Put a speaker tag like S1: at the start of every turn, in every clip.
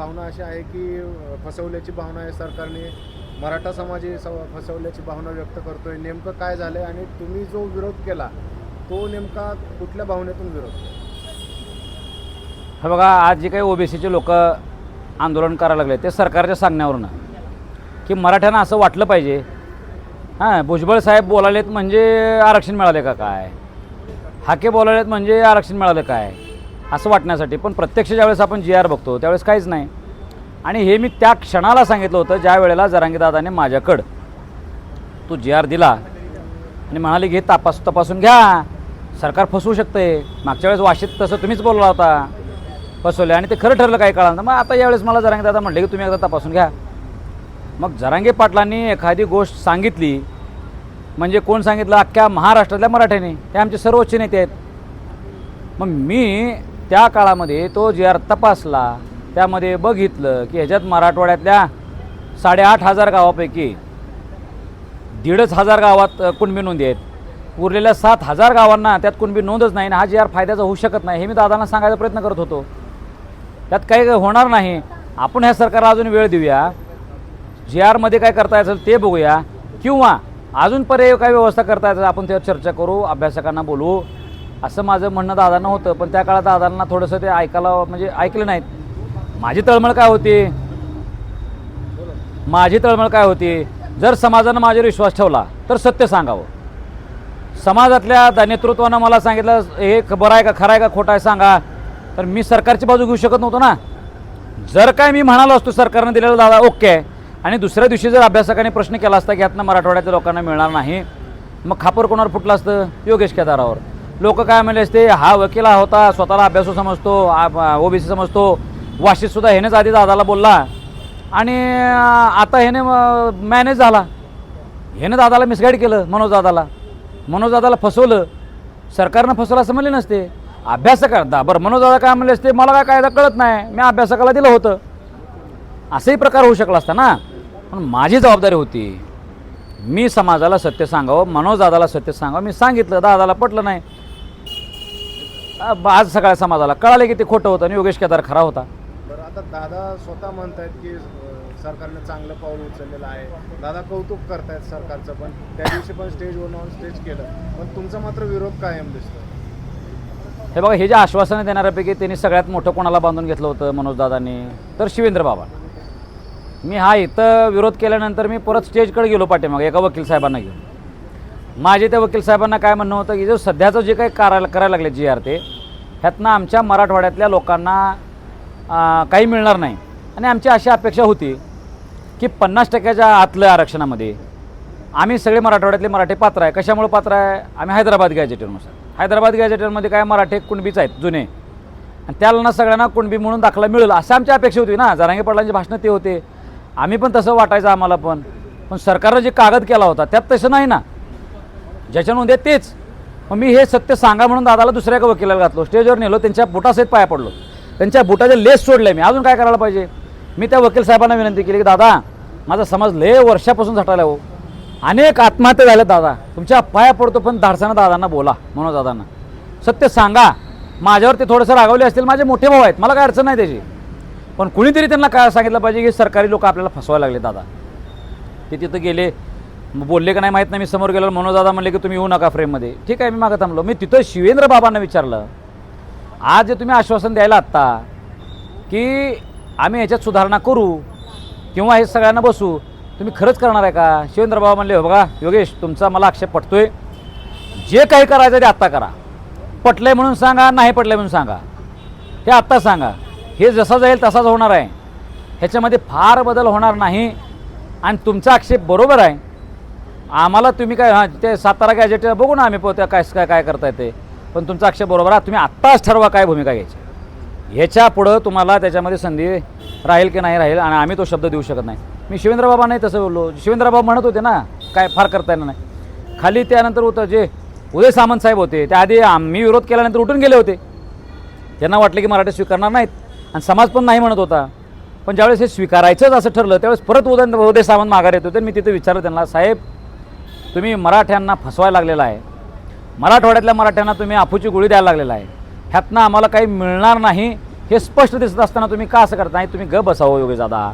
S1: भावना अशी आहे की फसवल्याची भावना आहे सरकारने. मराठा समाजही स- फसवल्याची भावना व्यक्त करतोय. नेमकं काय झालंय आणि तुम्ही जो विरोध केला तो नेमका कुठल्या भावनेतून विरोध केला?
S2: हे बघा आज जे काही ओबीसीचे लोक आंदोलन करायला लागले ते सरकारच्या सांगण्यावरून. की मराठ्यांना असं वाटलं पाहिजे. हां भुजबळ साहेब बोलालेत म्हणजे आरक्षण मिळाले का काय? हाके बोलालेत म्हणजे आरक्षण मिळालं काय? असं वाटण्यासाठी. पण प्रत्यक्ष ज्यावेळेस आपण जी आर बघतो त्यावेळेस काहीच नाही. आणि हे मी त्या क्षणाला सांगितलं होतं ज्या वेळेला जरांगीदादाने माझ्याकडं तो जी आर दिला. आणि म्हणाले घे तपास तपासून घ्या. सरकार फसवू शकते मागच्या वेळेस वाशीत तसं तुम्हीच बोलला होता. फसवले. आणि ते खरं ठरलं काही काळानं मग आता यावेळेस मला जरांगे दादा म्हटले की तुम्ही एकदा तपासून घ्या. मग जरांगे पाटलांनी एखादी गोष्ट सांगितली. म्हणजे कोण सांगितलं? अख्ख्या महाराष्ट्रातल्या मराठ्याने. हे आमचे सर्वोच्च नेते आहेत. मग मी त्या काळामध्ये तो जे आर तपासला त्यामध्ये बघितलं की ह्याच्यात मराठवाड्यातल्या साडेआठ हजार गावापैकी दीडच हजार गावात कुणबी नोंदी आहेत. उरलेल्या सात हजार गावांना त्यात कुणबी नोंदच नाही आणि हा जी आर फायद्याचा होऊ शकत नाही हे मी दादांना सांगायचा प्रयत्न करत होतो. त्यात काही होणार नाही. आपण ह्या सरकारला अजून वेळ देऊया. जी आरमध्ये काय करता येईल ते बघूया. किंवा अजून पर्याय काय व्यवस्था करता येतात आपण त्यावर चर्चा करू अभ्यासकांना बोलवू असं माझं म्हणणं दादांना होतं पण त्या काळात दादांना थोडंसं ते ऐकायला म्हणजे ऐकलं नाहीत. माझी तळमळ काय होती? माझी तळमळ काय होती? जर समाजानं माझ्यावर विश्वास ठेवला तर सत्य सांगावं. समाजातल्या नेतृत्वानं मला सांगितलं हे ख- बरं आहे का खरं आहे का खोटं आहे सांगा. तर मी सरकारची बाजू घेऊ शकत नव्हतो ना. जर काय मी म्हणालो असतो सरकारनं दिलेला दादा ओके आहे. आणि दुसऱ्या दिवशी जर अभ्यासकाने प्रश्न केला असता की यातनं मराठवाड्याच्या लोकांना मिळणार नाही मग खापर कोणावर फुटलं असतं? योगेश केदारावर. लोक काय म्हणले असते? हा वकील होता स्वतःला अभ्यासू समजतो ओबीसी समजतो. वाशीतसुद्धा ह्यानेच आधी दादाला बोलला. आणि आता ह्याने मॅनेज झाला. ह्याने दादाला मिसगाईड केलं मनोज दादाला. मनोज दादाला फसवलं. सरकारनं फसवलं असं म्हणले नसते. अभ्यासका बरं मनोज दादा काय म्हणले असते? मला काय कायदा कळत नाही. मी अभ्यासकाला दिलं होतं. असंही प्रकार होऊ शकला असता ना? पण माझी जबाबदारी होती. मी समाजाला सत्य सांगावं मनोज दादाला सत्य सांगावं. मी सांगितलं दादाला पटलं नाही. आज सगळ्या समाजाला कळाले की ते खोटं होतं आणि योगेश केदार खरा होता.
S1: बरं आता दादा स्वतः म्हणतायत की अ, सरकारने चांगलं पाऊल उचललेलं आहे. दादा कौतुक करतायत सरकारचं पण. त्या दिवशी पण स्टेजवर ऑन स्टेज केलं. पण तुमचा मात्र विरोध कायम दिसतो
S2: हे बघा हे जे आश्वासनं देणाऱ्यापैकी त्यांनी सगळ्यात मोठं कोणाला बांधून घेतलं होतं मनोजदादांनी तर शिवेंद्र बाबा. मी हा इथं विरोध केल्यानंतर मी परत स्टेजकडे गेलो पाठीमागे एका वकील साहेबांना घेऊन. माझे त्या वकील साहेबांना काय म्हणणं होतं की जो सध्याचं जे काही करायला करायला लागले जी आर ते ह्यातनं आमच्या मराठवाड्यातल्या लोकांना काही मिळणार नाही. आणि आमची अशी अपेक्षा होती की पन्नास टक्क्याच्या आतलं आरक्षणामध्ये आम्ही सगळे मराठवाड्यातले मराठी पात्र आहे. कशामुळे पात्र आहे? आम्ही हैदराबाद गॅजेटरनुसार हैदराबाद गॅजेटरमध्ये काय मराठी कुणबीच आहेत जुने. आणि त्याला सगळ्यांना कुणबी म्हणून दाखला मिळेल असं आमची अपेक्षा होती ना. जरांगे पाटलांचे भाषणं ते होते. आम्ही पण तसं वाटायचं आम्हाला पण. पण सरकारनं जे कागद केला होता त्यात तसं नाही ना. ज्याच्या नोंद आहेत तेच. मग मी हे सत्य सांगा म्हणून दादाला दुसऱ्या एका वकिलाला घातलो. स्टेजवर नेलो त्यांच्या बुटासहित पाया पडलो. त्यांच्या बुटाचे लेस सोडले मी. अजून काय करायला पाहिजे? मी त्या वकील साहेबांना विनंती केली की दादा माझा समाज लय वर्षापासून झटायला हो. अनेक आत्महत्या झाल्या दादा. तुमच्या पाया पडतो पण धाडसानं दादांना बोला म्हणून दादांना. सत्य सांगा. माझ्यावर ते थोडंसं रागवले असतील माझे मोठे भाऊ आहेत. मला काय अडचण नाही त्याची. पण कुणीतरी त्यांना काय सांगितलं पाहिजे की सरकारी लोक आपल्याला फसवायला लागले दादा. ते तिथं गेले. मग बोलले का नाही माहीत नाही मी समोर गेलो मनोज दादा म्हणले की तुम्ही येऊ नका फ्रेममध्ये. ठीक आहे मी मागं थांबलो. मी तिथं शिवेंद्र बाबांना विचारलं. आज जे तुम्ही आश्वासन द्यायला आत्ता की आम्ही ह्याच्यात सुधारणा करू किंवा हे सगळ्यांना बसू तुम्ही खरंच करणार आहे का? शिवेंद्र बाबा म्हणले "हो बघा योगेश तुमचा मला आक्षेप पटतोय. जे काही करायचं ते आत्ता करा. पटलंय म्हणून सांगा नाही पटलंय म्हणून सांगा. ते आत्ता सांगा. हे जसा जाईल तसाच होणार आहे. ह्याच्यामध्ये फार बदल होणार नाही आणि तुमचा आक्षेप बरोबर आहे. आम्हाला तुम्ही काय हां ते सातारा गॅजेट बघू ना आम्ही पोहत्या काय काय काय करताय ते. पण तुमचा आक्षेप बरोबर आहे. तुम्ही आत्ताच ठरवा काय भूमिका घ्यायची. ह्याच्या पुढं तुम्हाला त्याच्यामध्ये संधी राहील की नाही राहील आणि आम्ही तो शब्द देऊ शकत नाही. मी शिवेंद्रबाबा नाही तसं बोललो. शिवेंद्रबाबा म्हणत होते ना काय फार करता येणार नाही. खाली त्यानंतर होतं जे उदय सामंत साहेब होते त्याआधी आम्ही विरोध केल्यानंतर उठून गेले होते. त्यांना वाटलं की मराठी स्वीकारणार नाहीत आणि समाज पण नाही म्हणत होता. पण ज्यावेळेस हे स्वीकारायचंच असं ठरलं त्यावेळेस परत उदय उदय सामंत माघार येत होते. मी तिथे विचारलं त्यांना साहेब तुम्ही मराठ्यांना फसवायला लागलेला आहे. मराठवाड्यातल्या मराठ्यांना तुम्ही आफूची गोळी द्यायला लागलेला आहे. ह्यातनं आम्हाला काही मिळणार नाही हे स्पष्ट दिसत असताना तुम्ही का असं करता नाही तुम्ही ग बसावं योगे दादा.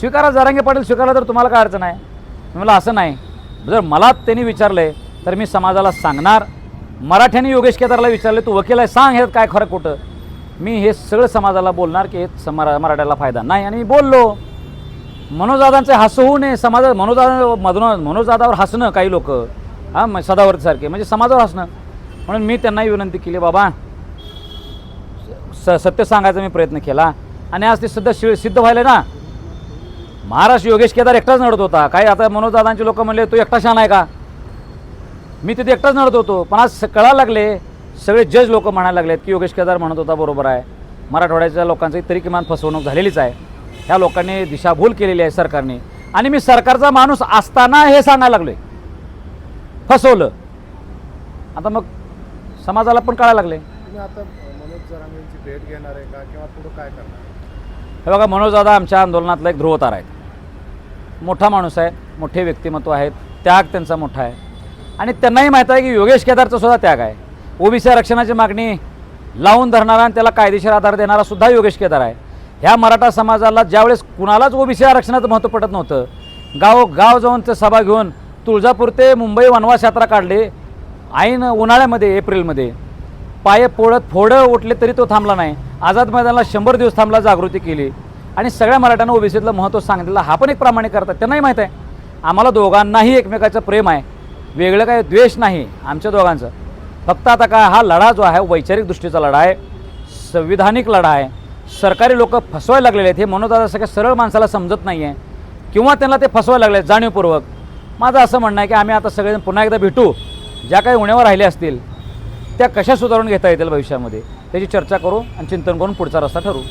S2: स्वीकारा जरांगे पाटील स्वीकारला तर तुम्हाला काय अडचण आहे? मी असं नाही. जर मला त्यांनी विचारले तर मी समाजाला सांगणार. मराठ्यांनी योगेश केदारला विचारले तू वकील आहे सांग ह्यात काय खरं कुठं मी हे सगळं समाजाला बोलणार की हे समरा मराठ्याला फायदा नाही. आणि मी बोललो. मनोजादांचं हसू होऊ नये समाजात मनोजदादा मधून मनोजदादावर हसणं काही लोक. हां म- सदावर्तीसारखे म्हणजे समाजावर हसणं. म्हणून मी त्यांनाही विनंती केली बाबा स सत्य सांगायचा मी प्रयत्न केला. आणि आज ते सध्या शि सिद्ध व्हायला ना. महाराष्ट्र योगेश केदार एकटाच नडत होता. काही आता मनोजदादांचे लोक म्हणले तो एकटा शान आहे का? मी तिथे एकटाच नडत होतो. पण आज स- कळायला लागले सगळे जज लोक म्हणायला लागलेत की योगेश केदार म्हणत होता बरोबर आहे. मराठवाड्याच्या लोकांची तरी किमान फसवणूक झालेलीच आहे. ह्या लोकांनी दिशाभूल केलेली आहे सरकारने. आणि मी सरकारचा माणूस असताना हे सांगायला लागलोय. फसवलं. आता मग समाजाला पण कळायला लागले
S1: आता मनोज जरांगेंची भेट घेणार आहे का? किंवा पुढं काय करणार
S2: हे बघा मनोजदादा आमच्या आंदोलनातला एक ध्रुवतार आहेत. मोठा माणूस आहे मोठे व्यक्तिमत्व आहेत त्याग त्यांचा मोठा आहे. आणि त्यांनाही माहीत आहे की योगेश केदारचा सुद्धा त्याग आहे. ओबीसी आरक्षणाची मागणी लावून धरणारा आणि त्याला कायदेशीर आधार देणारा सुद्धा योगेश केदार आहे. ह्या मराठा समाजाला ज्यावेळेस कुणालाच ओबीसी आरक्षणाचं महत्त्व पटत नव्हतं गाव गाव जाऊन ते सभा घेऊन तुळजापूर ते मुंबई वनवास यात्रा काढले ऐन उन्हाळ्यामध्ये एप्रिलमध्ये. पाय पोळत फोडं उठले तरी तो थांबला नाही. आझाद मैदानाला शंभर दिवस थांबला जागृती केली. आणि सगळ्या मराठ्यांना ओबीसीतलं महत्त्व सांगितलं हा पण एक प्रामाणिक करतात त्यांनाही माहीत आहे. आम्हाला दोघांनाही एकमेकाचं प्रेम आहे. वेगळं काय द्वेष नाही आमच्या दोघांचं. फक्त आता काय हा लढा जो आहे वैचारिक दृष्टीचा लढा आहे संविधानिक लढा आहे. सरकारी लोक फसवायला लागलेले आहेत. हे मनोदादा सगळ्या सरळ माणसाला समजत नाही आहे किंवा त्यांना ते फसवायला लागले आहेत जाणीवपूर्वक. माझं असं म्हणणं आहे की आम्ही आता सगळेजण पुन्हा एकदा भेटू. ज्या काही उण्यावर राहिल्या असतील त्या कशा सुधारून घेता येतील भविष्यामध्ये? त्याची चर्चा करू आणि चिंतन करून पुढचा रस्ता ठरवू.